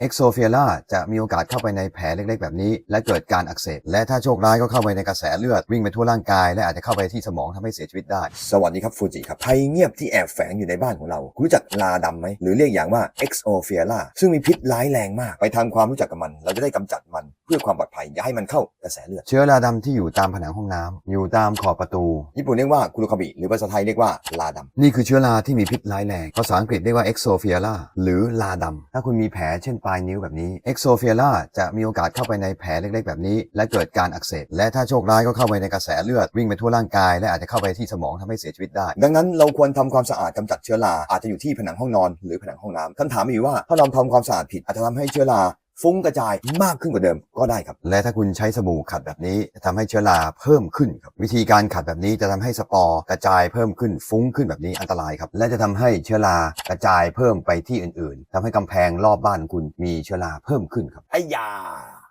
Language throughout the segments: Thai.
เอ็กโซเฟียล่าจะมีโอกาสเข้าไปในแผลเล็กๆ แบบนี้ และเกิดการอักเสบ และถ้าโชคร้ายก็เข้าไปในกระแสเลือดวิ่งไปทั่วร่างกาย และอาจจะเข้าไปที่สมองทำให้เสียชีวิตได้ สวัสดีครับฟูจิครับภัยเงียบที่แอบแฝงอยู่ในบ้านของเรา รู้จักลาดำไหม หรือเรียกอย่างว่าเอ็กโซเฟียล่าซึ่งมีพิษร้ายแรงมาก ไปทำความรู้จักกับมัน เราจะได้กำจัดมันเพื่อความปลอด อย่าให้มันเข้ากระแสเลือด เชื้อราดำที่อยู่ตามผนังห้องน้ำอยู่ตามขอบประตู ญี่ปุ่นเรียกว่าคุโรคาบิหรือภาษาไทยเรียกว่าลาดำ นี่คือเชื้อราที่มีพิษร้ายแรง ภาษาอังกฤษเรียกว่า Exophiala หรือลาดำ ถ้าคุณมีแผลเช่นปลายนิ้วแบบนี้ Exophiala จะมีโอกาสเข้าไปในแผลเล็ก ๆ แบบนี้ และเกิดการอักเสบ และถ้าโชคร้ายก็เข้าไปในกระแสเลือดวิ่งไปทั่วร่างกาย และอาจจะเข้าไปที่สมองทำให้เสียชีวิตได้ ดังนั้นเราควรทำความสะอาดกำจัดเชื้อราอาจจะอยู่ที่ผนังห้องนอน หรือผนังห้องน้ำคำถามมีอยู่ว่าถ้าเราทำความสะอาดผิดอาจจะทำให้เชื้อรา ฟุ้งกระจายมากขึ้นกว่าเดิมก็ได้ครับ และถ้าคุณใช้สบู่ขัดแบบนี้จะทำให้เชื้อราเพิ่มขึ้นครับวิธีการขัดแบบนี้จะทำให้สปอร์กระจายเพิ่มขึ้นฟุ้งขึ้นแบบนี้อันตรายครับและจะทำให้เชื้อรากระจายเพิ่มไปที่อื่นๆทำให้กำแพงรอบบ้านของคุณมีเชื้อราเพิ่มขึ้นครับไอ้ยา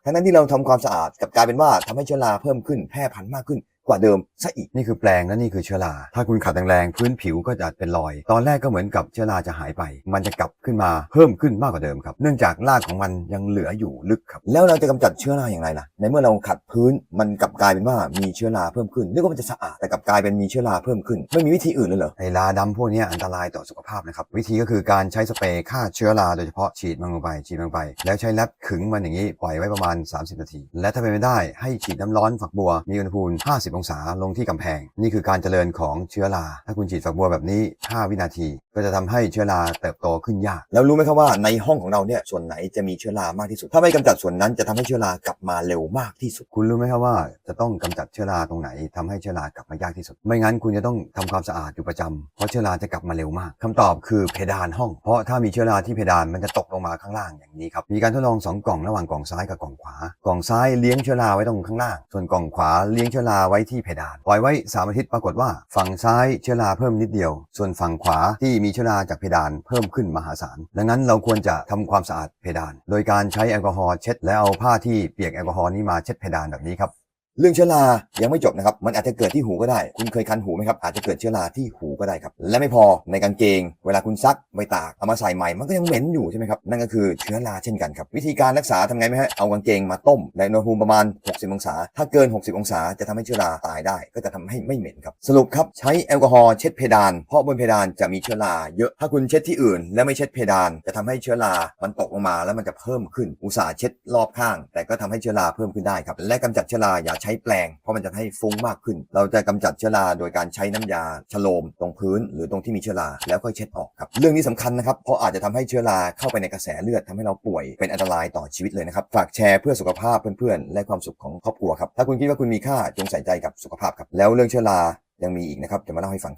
ทั้งนั้นที่เราทำความสะอาดกลับกลายเป็นว่าทำให้เชื้อราเพิ่มขึ้นแพร่พันธุ์มากขึ้น กว่าเดิมซะอีกนี่คือแปลงและนี่คือเชื้อราถ้าคุณขัดแรงๆพื้นผิวก็จะเป็นรอย ตอนแรกก็เหมือนกับเชื้อราจะหายไป มันจะกลับขึ้นมาเพิ่มขึ้นมากกว่าเดิมครับเนื่องจากรากของมันยังเหลืออยู่ลึกครับแล้วเราจะกำจัดเชื้อราอย่างไรล่ะในเมื่อเราขัดพื้นมันกลับกลายเป็นว่ามีเชื้อราเพิ่มขึ้นนึกว่ามันจะสะอาดแต่กลับกลายเป็นมีเชื้อราเพิ่มขึ้น ไม่มีวิธีอื่นเลยเหรอไอราดำพวกนี้อันตรายต่อสุขภาพนะครับวิธีก็คือการใช้สเปรย์ฆ่าเชื้อราโดยเฉพาะฉีดมันลงไปฉีดมันลงไป แล้วใช้แรปขึงมันอย่างนี้ปล่อยไว้ประมาณ 30 นาที และถ้าเป็นไม่ได้ให้ฉีดน้ำร้อนฝักบัวมีอุณหภูมิ 50องศาลงที่กำแพง นี่คือการเจริญของเชื้อรา ถ้าคุณฉีดฝักบัวแบบนี้ 5 วินาที ก็จะทำให้เชื้อราเติบโตขึ้นยาก แล้วรู้ไหมครับว่าในห้องของเราเนี่ยส่วนไหนจะมีเชื้อรามากที่สุด ถ้าไม่กำจัดส่วนนั้นจะทำให้เชื้อรากลับมาเร็วมากที่สุด คุณรู้ไหมครับว่าจะต้องกำจัดเชื้อราตรงไหนทำให้เชื้อรากลับมายากที่สุด ไม่งั้นคุณจะต้องทำความสะอาดอยู่ประจำเพราะเชื้อราจะกลับมาเร็วมากคำตอบคือเพดานห้อง เพราะถ้ามีเชื้อราที่เพดานมันจะตกลงมาข้างล่างอย่างนี้ครับ มีการทดลองสองกล่องระหว่างกล่องซ้ายกับกล่องขวา กล่องซ้ายเลี้ยงเชื้อราไว้ตรงข้างล่าง ส่วนกล่องขวาเลี้ยงเชื้อราไว้ที่เพดาน ปล่อยไว้สามอาทิตย์ปรากฏว่า ฝั่งซ้ายเชื้อราเพิ่มนิดเดียว ส่วนฝั่งขวาที่มีเชื้อราจากเพดานเพิ่มขึ้นมหาศาล ดังนั้นเราควรจะทำความสะอาดเพดาน โดยการใช้แอลกอฮอล์เช็ด และเอาผ้าที่เปียกแอลกอฮอล์นี้มาเช็ดเพดานแบบนี้ครับ เรื่องเชื้อรายังไม่จบนะครับ มันอาจจะเกิดที่หูก็ได้ คุณเคยคันหูไหมครับ อาจจะเกิดเชื้อราที่หูก็ได้ครับ และไม่พอในกางเกง เวลาคุณซักไปตาก เอามาใส่ใหม่ มันก็ยังเหม็นอยู่ใช่ไหมครับ นั่นก็คือเชื้อราเช่นกันครับ วิธีการรักษาทำไงไหมฮะ เอากางเกงมาต้มในอุณหภูมิประมาณ 60 องศา ถ้าเกิน 60 องศาจะทำให้เชื้อราตายได้ ก็จะทำให้ไม่เหม็นครับ สรุปครับ ใช้แอลกอฮอล์เช็ดเพดาน เพราะบนเพดานจะมีเชื้อราเยอะ ถ้าคุณเช็ดที่อื่น และไม่เช็ดเพดาน จะทำให้เชื้อรา มันตกลงมาแล้วมันจะเพิ่มขึ้น อุตส่าห์เช็ดรอบข้าง แต่ก็ทำให้เชื้อราเพิ่มขึ้นได้ครับ และกำจัดเชื้อราอย่าใช้แปลง เพราะมันจะให้ฟุ้งมากขึ้น เราจะกำจัดเชื้อราโดยการใช้น้ำยาฉโลมตรงพื้น หรือตรงที่มีเชื้อราแล้วค่อยเช็ดออกครับเรื่องนี้สำคัญนะครับเพราะอาจจะทำให้เชื้อราเข้าไปในกระแสเลือดทำให้เราป่วยเป็นอันตรายต่อชีวิตเลยนะครับฝากแชร์เพื่อสุขภาพเพื่อนๆและความสุขของครอบครัวครับถ้าคุณคิดว่าคุณมีค่าจงใส่ใจกับสุขภาพครับแล้วเรื่องเชื้อรายังมีอีกนะครับจะมาเล่าให้ฟัง